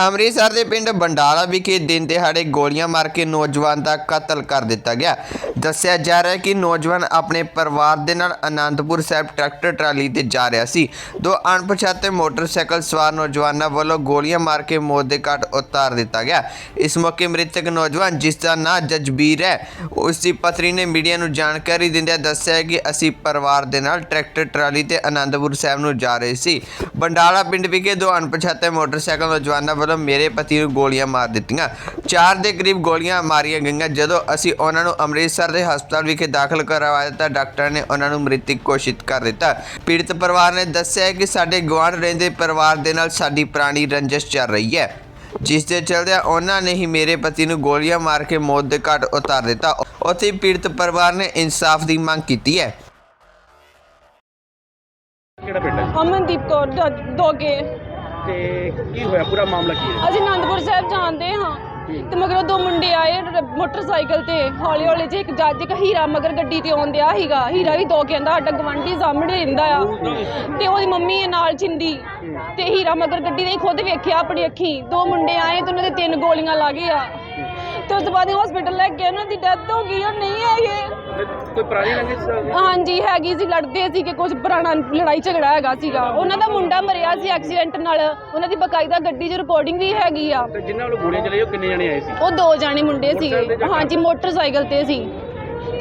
ਅੰਮ੍ਰਿਤਸਰ ਦੇ ਪਿੰਡ ਬੰਡਾਲਾ ਵਿਖੇ ਦਿਨ ਦਿਹਾੜੇ ਗੋਲੀਆਂ ਮਾਰ ਕੇ ਨੌਜਵਾਨ ਦਾ ਕਤਲ ਕਰ ਦਿੱਤਾ ਗਿਆ। ਦੱਸਿਆ ਜਾ ਰਿਹਾ ਹੈ ਕਿ ਨੌਜਵਾਨ ਆਪਣੇ ਪਰਿਵਾਰ ਦੇ ਨਾਲ ਆਨੰਦਪੁਰ ਸਾਹਿਬ ਟਰੈਕਟਰ ਟਰਾਲੀ ਤੇ ਜਾ ਰਿਹਾ ਸੀ। ਦੋ ਅਣਪਛਾਤੇ ਮੋਟਰਸਾਈਕਲ ਸਵਾਰ ਨੌਜਵਾਨਾਂ ਵੱਲੋਂ ਗੋਲੀਆਂ ਮਾਰ ਕੇ ਮੌਤ ਦੇ ਘਾਟ ਉਤਾਰ ਦਿੱਤਾ ਗਿਆ। ਇਸ ਮੌਕੇ ਮ੍ਰਿਤਕ ਨੌਜਵਾਨ, ਜਿਸ ਦਾ ਨਾਂ ਜਜਬੀਰ ਹੈ, ਉਸ ਦੀ ਪਤਨੀ ਨੇ ਮੀਡੀਆ ਨੂੰ ਜਾਣਕਾਰੀ ਦਿੰਦਿਆਂ ਦੱਸਿਆ ਹੈ ਕਿ ਅਸੀਂ ਪਰਿਵਾਰ ਦੇ ਨਾਲ ਟਰੈਕਟਰ ਟਰਾਲੀ ਤੇ ਆਨੰਦਪੁਰ ਸਾਹਿਬ ਨੂੰ ਜਾ ਰਹੇ ਸੀ। ਬੰਡਾਲਾ ਪਿੰਡ ਵਿਖੇ ਦੋ ਅਣਪਛਾਤੇ ਮੋਟਰ ਮੋਟਰਸਾਈਕਲ ਨੌਜਵਾਨਾਂ ਵੱਲੋਂ ਮੇਰੇ ਪਤੀ ਨੂੰ ਗੋਲੀਆਂ ਮਾਰ ਦਿੱਤੀਆਂ। ਚਾਰ ਦੇ ਕਰੀਬ ਗੋਲੀਆਂ ਮਾਰੀਆਂ ਗਈਆਂ। ਜਦੋਂ ਅਸੀਂ ਉਹਨਾਂ ਨੂੰ ਅੰਮ੍ਰਿਤਸਰ ਦੇ ਹਸਪਤਾਲ ਵਿਖੇ ਦਾਖਲ ਕਰਵਾਇਆ ਤਾਂ ਡਾਕਟਰ ਨੇ ਉਹਨਾਂ ਨੂੰ ਮ੍ਰਿਤਕ ਘੋਸ਼ਿਤ ਕਰ ਦਿੱਤਾ। ਪੀੜਤ ਪਰਿਵਾਰ ਨੇ ਦੱਸਿਆ ਕਿ ਸਾਡੇ ਗੁਆਂਢ ਰਹਿੰਦੇ ਪਰਿਵਾਰ ਦੇ ਨਾਲ ਸਾਡੀ ਪੁਰਾਣੀ ਰੰਜਿਸ਼ ਚੱਲ ਰਹੀ ਹੈ। ਜਿਸ ਦੇ ਚਲਦਿਆਂ ਉਹਨਾਂ ਨੇ ਹੀ ਮੇਰੇ ਪਤੀ ਨੂੰ ਗੋਲੀਆਂ ਮਾਰ ਕੇ ਮੌਤ ਦੇ ਘਾਟ ਉਤਾਰ ਦਿੱਤਾ। ਉੱਥੇ ਪੀੜਤ ਪਰਿਵਾਰ ਨੇ ਇਨਸਾਫ ਦੀ ਮੰਗ ਕੀਤੀ ਹੈ। ਕਿਹੜਾ ਪਿੰਡ ਹੈ? ਅਮਨਦੀਪ ਕੌਰ ਦ- ਦੋਗੇ। ਤੇ ਕੀ ਹੋਇਆ? ਪੂਰਾ ਮਾਮਲਾ ਕੀ ਹੈ? ਅਸੀਂ ਆਨੰਦਪੁਰ ਸਾਹਿਬ ਜਾਂਦੇ ਹਾਂ ਤੇ ਮਗਰੋਂ ਦੋ ਮੁੰਡੇ ਆਏ ਰ- ਮੋਟਰਸਾਈਕਲ ਤੇ ਹੌਲੀ ਹੌਲੀ ਜੇ ਇੱਕ ਜੱਜ ਇੱਕ ਹੀਰਾ ਮਗਰ ਗੱਡੀ ਤੇ ਆਉਂਦਿਆ ਹੀਗਾ ਹੀਰਾ। ਵੀ ਦੋ ਕਹਿੰਦਾ ਸਾਡਾ ਗਵੰਡੀ ਸਾਹਮਣੇ ਰਹਿੰਦਾ ਆ। ਤੇ ਉਹਦੀ ਮੰਮੀ ਹੈ ਨਾਲ ਜਿੰਦੀ। ਤੇ ਹੀਰਾ ਮਗਰ ਗੱਡੀ ਨੇ ਖੁਦ ਵੇਖਿਆ ਆਪਣੀ ਅੱਖੀ। ਦੋ ਮੁੰਡੇ ਆਏ ਤੇ ਉਹਨਾਂ ਦੇ ਤਿੰਨ ਗੋਲੀਆਂ ਲੱਗ ਗਈਆਂ। ਤੇ ਉਸ ਤੋਂ ਬਾਅਦ ਹਸਪੀਟਲ ਲੈ ਕੇ ਉਹਨਾਂ ਦੀ ਡੈਥ ਹੋ ਗਈ ਉਹ ਨਹੀਂ ਹੈਗੇ ਕੋਈ ਪੁਰਾਣੀ ਰੰਜਿਸ਼ ਸੀ? ਹਾਂਜੀ ਹੈਗੀ ਸੀ ਲੜਦੇ ਸੀ ਕਿ ਕੁਝ ਪੁਰਾਣਾ ਲੜਾਈ ਝਗੜਾ ਹੈਗਾ ਸੀਗਾ। ਉਹਨਾਂ ਦਾ ਮੁੰਡਾ ਮਰਿਆ ਸੀ ਐਕਸੀਡੈਂਟ ਨਾਲ। ਉਹਨਾਂ ਦੀ ਬਕਾਇਦਾ ਗੱਡੀ 'ਚ ਰਿਕਾਰਡਿੰਗ ਵੀ ਹੈਗੀ ਆ। ਤੇ ਜਿਨ੍ਹਾਂ ਵੱਲੋਂ ਗੋਲੀਆਂ ਚਲਾਈ ਉਹ ਕਿੰਨੇ ਜਣੇ ਆਏ ਸੀ? ਉਹ ਦੋ ਜਾਣੇ ਮੁੰਡੇ ਮੋਟਰਸਾਈਕਲ ਤੇ ਸੀ ਜਾਂ ਹਾਂਜੀ ਮੋਟਰਸਾਈਕਲ ਤੇ ਸੀ।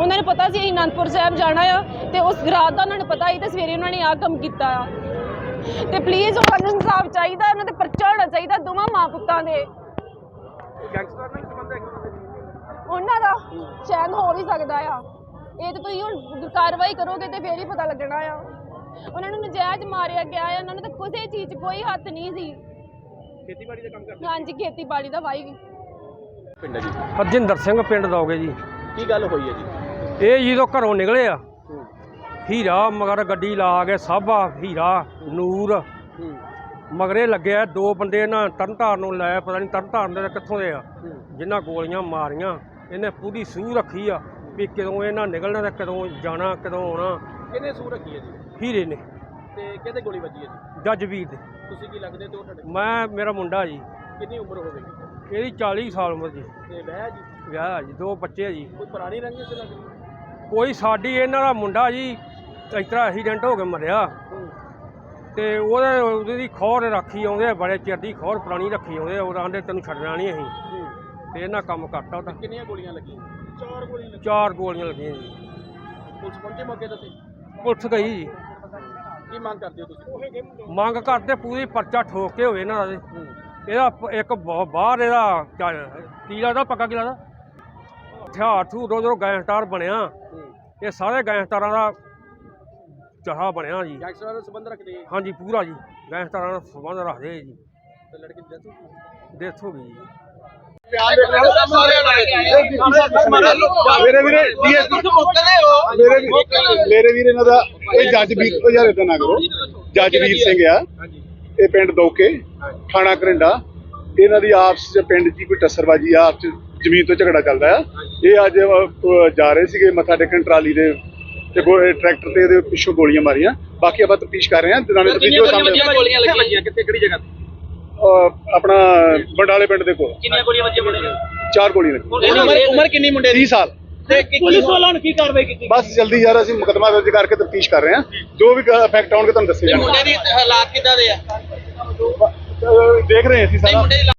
ਉਹਨਾਂ ਨੂੰ ਪਤਾ ਸੀ ਅਸੀਂ ਅਨੰਦਪੁਰ ਸਾਹਿਬ ਜਾਣਾ ਆ ਤੇ ਉਸ ਰਾਤ ਦਾ ਉਹਨਾਂ ਨੂੰ ਪਤਾ ਸੀ ਤੇ ਸਵੇਰੇ ਉਹਨਾਂ ਨੇ ਆਹ ਕੰਮ ਕੀਤਾ ਆ। ਤੇ ਪਲੀਜ਼ ਉਹਨਾਂ ਨੂੰ ਇਨਸਾਫ ਚਾਹੀਦਾ ਉਹਨਾਂ ਤੇ ਪਰਚਾ ਹੋਣਾ ਚਾਹੀਦਾ ਦੋਵਾਂ ਮਾਂ ਪੁੱਤਾਂ ਦੇ। ਗੈਂਗਸਟਰ ਨਾਲ ਸੰਬੰਧ ਹੈ ਉਹਨਾਂ ਦਾ? ਸ਼ਾਇਦ ਹੋ ਵੀ ਸਕਦਾ ਆ। ਇਹ ਤੇ ਤੁਸੀਂ ਹੁਣ ਕਾਰਵਾਈ ਕਰੋਗੇ ਤੇ ਫੇਰ ਹੀ ਪਤਾ ਲੱਗਣਾ ਆ। ਉਹਨਾਂ ਨੂੰ ਨਜਾਇਜ਼ ਮਾਰਿਆ ਗਿਆ ਆ ਉਹਨਾਂ ਨੂੰ ਤਾਂ ਕਿਸੇ ਚੀਜ਼ 'ਚ ਕੋਈ ਹੱਥ ਨਹੀਂ ਸੀ। ਖੇਤੀਬਾੜੀ ਦਾ ਕੰਮ ਕਰਦੇ ਹਾਂਜੀ ਖੇਤੀਬਾੜੀ ਦਾ ਵਾਈ ਪਿੰਡ ਜੀ। ਹਰਜਿੰਦਰ ਸਿੰਘ ਪਿੰਡ ਦੋਗੇ ਜੀ। ਕੀ ਗੱਲ ਹੋਈ ਹੈ ਜੀ? ਇਹ ਜਦੋਂ ਘਰੋਂ ਨਿਕਲੇ ਆ। ਹੀਰਾ ਮਗਰ ਗੱਡੀ ਲਾ ਕੇ ਸਾਬਾ ਹੀਰਾ ਨੂਰ। ਮਗਰੇ ਲੱਗਿਆ ਦੋ ਬੰਦੇ ਨਾ ਤਰਨਤਾਰਨ ਨੂੰ ਲੈ ਪਤਾ ਨਹੀਂ ਤਰਨਤਾਰਨ ਦੇ ਕਿੱਥੋਂ ਦੇ ਆ। ਜਿਨ੍ਹਾਂ ਗੋਲੀਆਂ ਮਾਰੀਆਂ। ਇਹਨੇ ਪੂਰੀ ਸੂਹ ਰੱਖੀ ਆ ਵੀ ਕਦੋਂ ਇਹਨਾਂ ਨਿਕਲਣਾ ਤੇ ਕਦੋਂ ਜਾਣਾ ਕਦੋਂ ਆਉਣਾ। ਕਿਹਨੇ ਸੂ ਰੱਖੀ ਹੈ ਜੀ? ਹੀਰੇ ਨੇ। ਤੇ ਕਿਹਦੇ ਗੋਲੀ ਵੱਜੀ ਹੈ ਜੀ? ਜੱਜ ਵੀਰ ਦੇ। ਤੁਸੀਂ ਕੀ ਲੱਗਦੇ ਤੇ ਉਹ ਤੁਹਾਡੇ ਮੈਂ ਮੇਰਾ ਮੁੰਡਾ ਜੀ। ਕਿੰਨੀ ਉਮਰ ਹੋਵੇਗੀ ਇਹਦੀ 40 ਸਾਲ ਉਮਰ ਜੀ। ਤੇ ਵਿਆਹ ਜੀ? ਵਿਆਹ ਆ ਜੀ ਦੋ ਬੱਚੇ ਆ ਜੀ। ਕੋਈ ਪੁਰਾਣੀ ਰੰਜਿਸ਼ ਲੱਗਦੀ ਕੋਈ ਸਾਡੀ ਇਹਨਾਂ ਦਾ ਮੁੰਡਾ ਜੀ ਇਸ ਤਰ੍ਹਾਂ ਐਕਸੀਡੈਂਟ ਹੋ ਕੇ ਮਰਿਆ। ਤੇ ਉਹਦੇ ਉਹਦੀ ਖੌਰ ਰੱਖੀ ਆਉਂਦੇ ਆ, ਬੜੇ ਚਿਰ ਦੀ ਖੌਰ ਪੁਰਾਣੀ ਰੱਖੀ ਆਉਂਦੇ ਆ, ਉਹ ਆਂਦੇ ਤੈਨੂੰ ਛੱਡਣਾ ਨਹੀਂ ਅਸੀਂ। ਤੇ ਇਹਨਾਂ ਕੰਮ ਕਰਤਾ ਉਹਦਾ ਕਿੰਨੀਆਂ ਗੋਲੀਆਂ ਲੱਗੀਆਂ? ਚਾਰ ਗੋਲੀਆਂ ਲੱਗੀਆਂ। ਚਾਰ ਗੋਲੀਆਂ ਲੱਗੀਆਂ ਜੀ। ਪੁਲਿਸ ਪਹੁੰਚੇ ਮੌਕੇ ਤੇ ਪੁਲਿਸ ਗਈ ਜੀ। ਕੀ ਮੰਗ ਕਰਦੇ ਹੋ ਤੁਸੀਂ? ਮੰਗ ਕਰਦੇ ਪੂਰੀ ਪਰਚਾ ਠੋਕ ਕੇ ਹੋਵੇ ਇਹਨਾਂ ਦਾ ਤੇ। ਇਹਦਾ ਪ- ਇੱਕ ਬ- ਬਾਹਰ ਇਹਦਾ ਕਿਆ- ਕੀ ਲੱਗਦਾ ਪੱਕਾ ਕੀ ਲੱਗਦਾ ਹਥਿਆਰ ਥੂ ਦੋ ਦੋ ਗੈਂਗਸਟਰ ਬਣਿਆ ਇਹ ਸਾਰੇ ਗੈਂਗਸਟਰਾਂ ਦਾ ਚਾਹਾ ਬਣਿਆ ਜੀ। ਗੈਂਗਸਟਰਾਂ ਨਾਲ ਸੰਬੰਧ ਰੱਖਦੇ ਆ? ਹਾਂਜੀ ਪੂਰਾ ਜੀ। ਗੈਂਗਸਟਰਾਂ ਨਾਲ ਸੰਬੰਧ ਰੱਖਦੇ ਜੀ। ਤੇ ਲੜਕੀ ਦੀ death ਡੈਥ ਹੋ ਗਈ ਜੀ। ਮੇਰੇ ਵੀਰੇ ਡੀਐਸਪੀ ਮੇਰੇ ਵੀ- ਮੇਰੇ ਵੀਰ ਇਹਨਾਂ ਦਾ ਇਹ ਜੱਜ ਵੀਰ ਉਹ ਯਾਰ ਇਦਾਂ ਨਾ ਕਰੋ। ਜੱਜ ਵੀਰ ਸਿੰਘ ਆ। ਇਹ ਪਿੰਡ ਦੋਕੇ ਥਾਣਾ ਕਰਿੰਡਾ। ਇਹਨਾਂ ਦੀ ਆਪਸ ਚ ਪਿੰਡ 'ਚ ਕੋਈ ਟੱਸਰਬਾਜੀ ਆਪਸ ਚ ਜ਼ਮੀਨ ਤੋਂ ਝਗੜਾ ਚੱਲਦਾ ਆ। ਇਹ ਅੱਜ ਜਾ ਰਹੇ ਸੀਗੇ ਮੱਥਾ ਟੇਕਣ ਟਰਾਲੀ ਦੇ ਤੇ ਇਹ ਟਰੈਕਟਰ ਤੇ ਇਹਦੇ ਪਿੱਛੋਂ ਗੋਲੀਆਂ ਮਾਰੀਆਂ। ਬਾਕੀ ਆਪਾਂ ਤਫਤੀਸ਼ ਕਰ ਰਹੇ ਹਾਂ। ਦਿਨਾਨੇ ਵੀਡੀਓ ਸਾਹਮਣੇ ਗੋਲੀਆਂ ਲੱਗੀਆਂ ਕਿੱਥੇ ਕਿਹੜੀ ਜਗ੍ਹਾ? ਤੇ ਆਪਣਾ ਬੰਡਾਲੇ ਪਿੰਡ ਦੇ ਕੋਲ। ਕਿੰਨੀਆਂ ਗੋਲੀਆਂ ਵੱਜੀਆਂ ਮੁੰਡੇ ਚਾਰ ਗੋਲੀਆਂ ਲੱਗੀਆਂ। ਉਮਰ ਉਮਰ ਕਿੰਨੀ ਮੁੰਡੇ 30 ਸਾਲ। ਪੁਲਿਸ ਵਾਲਿਆਂ ਨੇ ਕੀ ਕਾਰਵਾਈ ਕੀਤੀ ਬਸ ਜਲਦੀ ਯਾਰ ਅਸੀਂ ਮੁਕਦਮਾ ਦਰਜ ਕਰਕੇ ਤਫਤੀਸ਼ ਕਰ ਰਹੇ ਹਾਂ। ਜੋ ਵੀ ਫੈਕਟ ਆਉਣਗੇ ਤੁਹਾਨੂੰ ਦੱਸੇ ਜਾਣਗੇ। ਦੀ ਹਾਲਾਤ ਕਿੱਦਾਂ ਦੇ ਆ? ਦੇਖ ਰਹੇ ਅਸੀਂ ਸਾਰਾ। ਮੁੰਡੇ ਦੀ